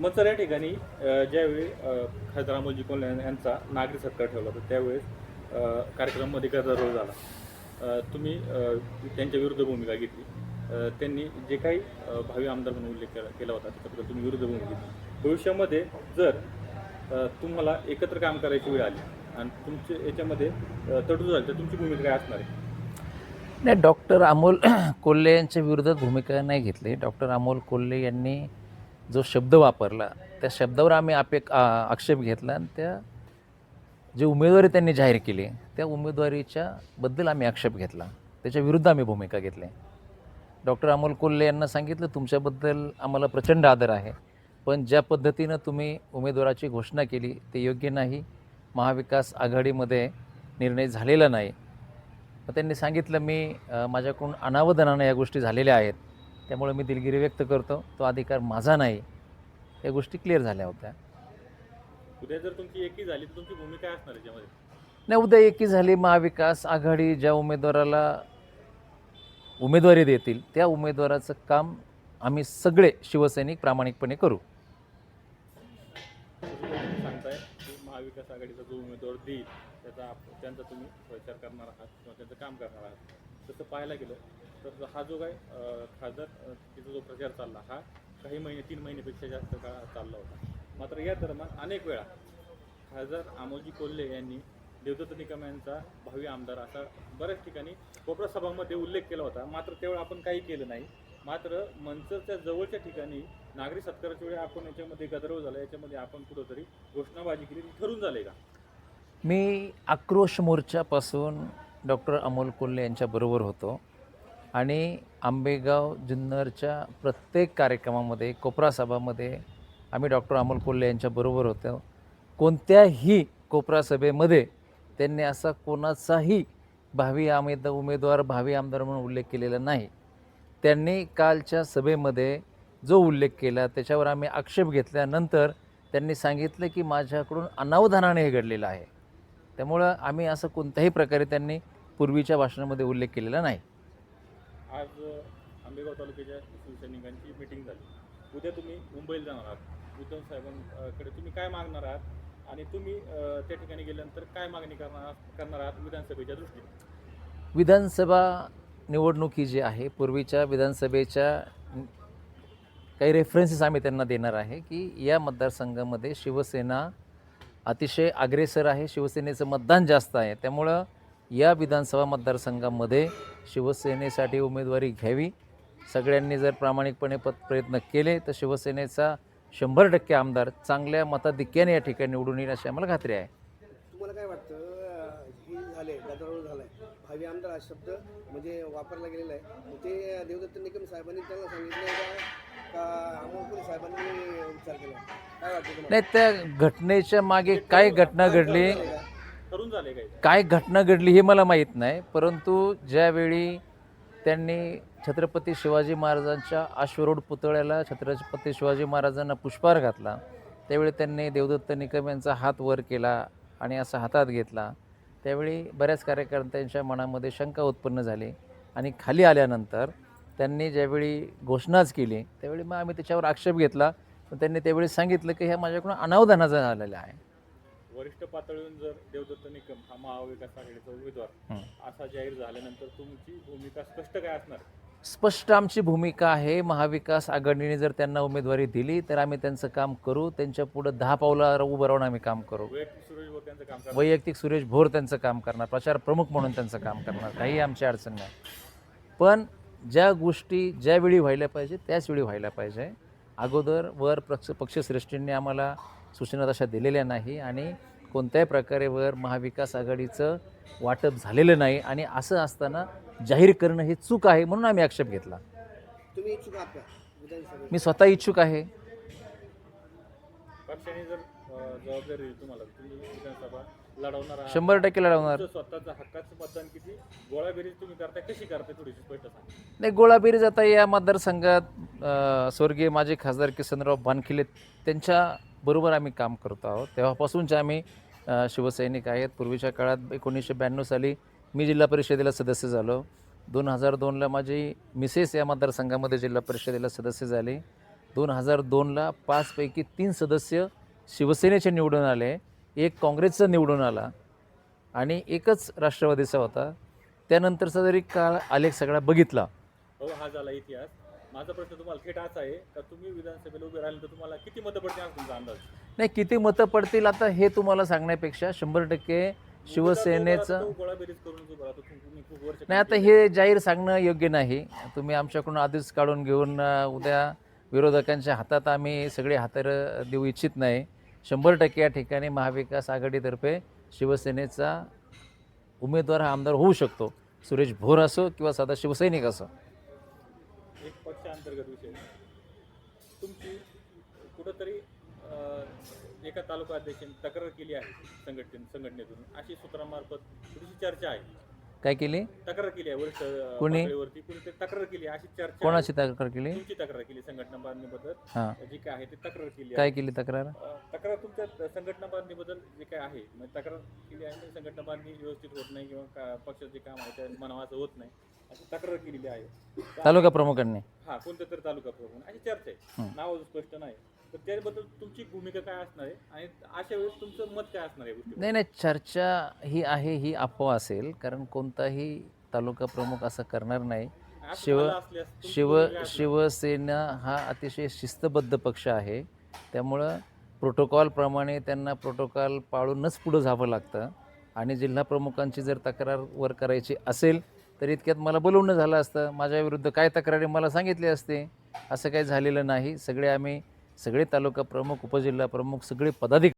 मग तर या ठिकाणी ज्यावेळी खासदार अमोलजी कोल्हे यांचा नागरी सत्कार ठेवला होता त्यावेळेस कार्यक्रमामध्ये गदारोळ झाला. तुम्ही त्यांच्या विरुद्ध भूमिका घेतली. त्यांनी जे काही भावी आमदार म्हणून उल्लेख केला केला होता त्याच्याबद्दल तुम्ही विरुद्ध भूमिका घेतली. भविष्यामध्ये जर तुम्हाला एकत्र काम करायची वेळ आली आणि तुमचे याच्यामध्ये तडजोड झाली तर तुमची भूमिका काय असणार आहे? नाही डॉक्टर अमोल कोल्हे यांच्या विरोधात भूमिका नाही घेतली. डॉक्टर अमोल कोल्हे यांनी जो शब्द वापरला त्या शब्दावर आम्ही आपे आक्षेप घेतला आणि त्या जी उमेदवारी त्यांनी जाहीर केली त्या उमेदवारीच्या बद्दल आम्ही आक्षेप घेतला. त्याच्या विरुद्ध आम्ही भूमिका घेतली. डॉक्टर अमोल कोल्हे यांना सांगितलं तुमच्याबद्दल आम्हाला प्रचंड आदर आहे पण ज्या पद्धतीनं तुम्ही उमेदवाराची घोषणा केली ते योग्य नाही. महाविकास आघाडीमध्ये निर्णय झालेला नाही. मग त्यांनी सांगितलं मी माझ्याकडून अनावधानानं या गोष्टी झालेल्या आहेत. त्यामुळे मी दिलगिरी व्यक्त करतो तो अधिकार माझा नाही. या गोष्टी क्लिअर झाल्या होत्या. उद्या जर तुमची एकी झाली तर तुमची भूमिका असणार याच्यामध्ये? नाही उद्या एकी झाली महाविकास आघाडी ज्या उमेदवाराला उमेदवारी देतील त्या उमेदवाराचं काम आम्ही सगळे शिवसैनिक प्रामाणिकपणे करू. सांगताय की महाविकास आघाडीचा जो उमेदवार देईल त्याचा आप- त्यांचा तुम्ही प्रचार करणार आहात किंवा त्यांचं काम करणार आहात. तसं पाहायला गेलं तर हा जो काय खासदार तिचा जो प्रचार चालला हा काही महिने तीन महिन्यापेक्षा जास्त काळ चालला होता. मात्र या दरम्यान अनेक वेळा खासदार अमोलजी कोल्हे यांनी देवदत्त निकम यांचा भावी आमदार असा बऱ्याच ठिकाणी कोपरा सभामध्ये उल्लेख केला होता. मात्र त्यावेळी आपण काही केलं नाही. मात्र मंचच्या जवळच्या ठिकाणी नागरी सत्काराच्या वेळी आपण याच्यामध्ये गदरव झाला. याच्यामध्ये आपण कुठंतरी घोषणाबाजी केली. ती ठरून झाले का? मी आक्रोश मोर्चापासून डॉक्टर अमोल कोल्हे यांच्याबरोबर होतो. आणि आंबेगाव जुन्नरच्या प्रत्येक कार्यक्रमामध्ये कोपरा सभामध्ये आम्ही डॉक्टर अमोल कोल्हे यांच्याबरोबर होतो. कोणत्याही कोपरा सभेमध्ये त्यांनी असा कोणाचाही भावी आमेद उमेदवार भावी आमदार म्हणून उल्लेख केलेला नाही. त्यांनी कालच्या सभेमध्ये जो उल्लेख केला त्याच्यावर आम्ही आक्षेप घेतल्यानंतर त्यांनी सांगितलं की माझ्याकडून अनावधानाने हे घडलेलं आहे. त्यामुळं आम्ही असं कोणत्याही प्रकारे त्यांनी पूर्वीच्या भाषणामध्ये उल्लेख केलेला नाही. आज आंबेगाव तालुक्याच्या शिवसैनिकांची मिटिंग झाली. उद्या तुम्ही मुंबईला जाणार आहात. उद्धव साहेबांकडे तुम्ही काय मागणार आहात? आणि तुम्ही त्या ठिकाणी गेल्यानंतर काय मागणी करणार करणार आहात विधानसभेच्या दृष्टीने? विधानसभा निवडणुकी जी आहे पूर्वीच्या विधानसभेच्या काही रेफरन्सेस आम्ही त्यांना देणार आहे की या मतदारसंघामध्ये शिवसेना अतिशय अग्रेसर आहे शिवसेनेचं मतदान जास्त आहे. त्यामुळं या विधानसभा मतदारसंघामध्ये शिवसेनेसाठी उमेदवारी घ्यावी. सगळ्यांनी जर प्रामाणिकपणे पत प्रयत्न केले तर शिवसेनेचा शंभर टक्के आमदार चांगल्या मताधिक्याने या ठिकाणी निवडून येईल अशी आम्हाला खात्री आहे. तुम्हाला काय वाटतं झाले गदारोळ झालाय भावी आमदार हा शब्द म्हणजे वापरला गेलेला आहे. ते देवदत्त निकम साहेबांनी त्यांना सांगितलं नाही त्या घटनेच्या मागे काय घटना घडली? काय घटना घडली हे मला माहीत नाही परंतु ज्यावेळी त्यांनी छत्रपती शिवाजी महाराजांच्या अश्वरूढ पुतळ्याला छत्रपती शिवाजी महाराजांना पुष्पहार घातला त्यावेळी त्यांनी देवदत्त निकम यांचा हात वर केला आणि असा हातात घेतला. त्यावेळी बऱ्याच कार्यकर्त्यांच्या मनामध्ये शंका उत्पन्न झाली आणि खाली आल्यानंतर त्यांनी ज्यावेळी घोषणाच केली त्यावेळी मग आम्ही त्याच्यावर आक्षेप घेतला. पण त्यांनी त्यावेळी सांगितलं की ह्या माझ्याकडून अनावधानाचा झालेला आहे. वरिष्ठ पातळीवरून जर देवदत्त निकम हा महाविकास आघाडीचा उमेदवार. असा जाहीर झाल्यानंतर तुमची भूमिका स्पष्ट काय असणार? स्पष्ट आमची भूमिका आहे. महाविकास आघाडीने जर त्यांना उमेदवारी दिली तर आम्ही त्यांचं काम करू. त्यांच्या पुढं दहा पावलं उभं राहून आम्ही काम करू. वैयक्तिक सुरेश भोर त्यांचं काम करणार? प्रचार प्रमुख म्हणून त्यांचं काम करणार. काही आमची अडचण नाही. पण ज्या गोष्टी ज्यावेळी व्हायला पाहिजे त्याच वेळी व्हायला पाहिजे. अगोदर वर पक्ष पक्षश्रेष्ठींनी आम्हाला सूचना तशा दिलेल्या नाही आणि कोणत्याही प्रकारे वर महाविकास आघाडीचं वाटप झालेलं नाही आणि असं असताना जाहीर करणं हे चूक आहे म्हणून आम्ही आक्षेप घेतला. तुम्ही इच्छुक आहात का? विधानसभेत. मी स्वतः इच्छुक आहे. पक्षाने जर अ, जबाबदारी दिली तुम्हाला तुम्ही विधानसभा लढवणार आहात. शंभर टक्के लढवणार. तुमचं स्वतःचं हक्काचं मतदान किती? गोळाबेरीज तुम्ही करताय कशी करताय थोडीशी स्पष्ट सांगा. नाही गोळाबेरीज आता या मतदारसंघात अ, स्वर्गीय माजी खासदार किसनराव बानखिले त्यांच्या बरोबर आम्ही काम करतो आहोत. तेव्हापासूनचे आम्ही शिवसैनिक आहेत पूर्वीच्या काळात एकोणीसशे ब्याण्णव साली मी जिल्हा परिषदेला सदस्य झालो. दोन हजार दोनला माझी मिसेस या मतदारसंघामध्ये जिल्हा परिषदेला सदस्य झाली. दोन हजार दोनला पाचपैकी तीन सदस्य शिवसेनेचे निवडून आले. एक काँग्रेसचा निवडून आला आणि एकच राष्ट्रवादीचा होता. त्यानंतरचा जरी काळ आलेख सगळा बघितला. हो हा झाला इतिहास. माझा प्रश्न तुम्हाला थेट असा आहे का तुम्ही विधानसभेला उभे राहिल्यानंतर तुम्हाला किती मतं पडतील हा तुमचा अंदाज? नाही किती मतं पडतील आता हे तुम्हाला सांगण्यापेक्षा शंभर टक्के शिवसेनेचं तो गोळाबेरीज करून उभा राहतो. तुम्ही खूप वर्ष नाही आता हे जाहीर सांगणं योग्य नाही. तुम्ही आमच्याकडून आधीच काढून घेऊन अ, उद्या विरोधकांच्या हातात आम्ही सगळे हातर देऊ इच्छित नाही. शंभर टक्के या ठिकाणी महाविकास आघाडीतर्फे शिवसेनेचा उमेदवार हा आमदार होऊ शकतो. सुरेश भोर असो किंवा साधा शिवसैनिक असो. पक्षांतर्गत विषय तुमची कुठंतरी एका तालुका अध्यक्षांनी तक्रार केली आहे संघटने संघटनेतून. अशी सूत्रांमार्फत थोडीशी चर्चा आहे. काय केली? तक्रार केली आहे वरिष्ठ कोणी? पातळीवरती. कुणीतरी तक्रार केली आहे अशी चर्चा. कोणाची तक्रार केली? तुमची तक्रार केली संघटना बांधणीबद्दल हां. जी काय आहे ती तक्रार केली आहे. काय केली तक्रार? अं, तक्रार तुमच्या संघटना बांधणीबद्दल जे काय आहे म्हणजे तक्रार केली आहे की संघटना बांधणी व्यवस्थित होत नाही किंवा का- पक्षाचं जे काम आहे त्या मनावाचं होत नाही अशी तक्रार केलेली आहे. तालुका प्रमुखांनी. हा कोणत्या तरी तालुका प्रमुख अशी चर्चा आहे. नाव स्पष्ट नाही. तर त्याबद्दल तुमची भूमिका काय असणार आहे? आणि अशा वेळेस तुमचं मत काय असणार आहे? नाही नाही चर्चा ही आहे ही अफवा असेल. कारण कोणताही तालुका प्रमुख असं करणार नाही. शिव शिव? शिवसेना हा अतिशय शिस्तबद्ध पक्ष आहे. त्यामुळं प्रोटोकॉलप्रमाणे त्यांना प्रोटोकॉल पाळूनच पुढं जावं लागतं. आणि जिल्हा प्रमुखांची जर तक्रार वर करायची असेल तर इतक्यात मला बोलवणं झालं असतं. माझ्या विरुद्ध काय तक्रारी मला सांगितली असते असं काही झालेलं नाही. सगळे आम्ही सगळे तालुका प्रमुख उपजिल्हा प्रमुख सगळे पदाधिकारी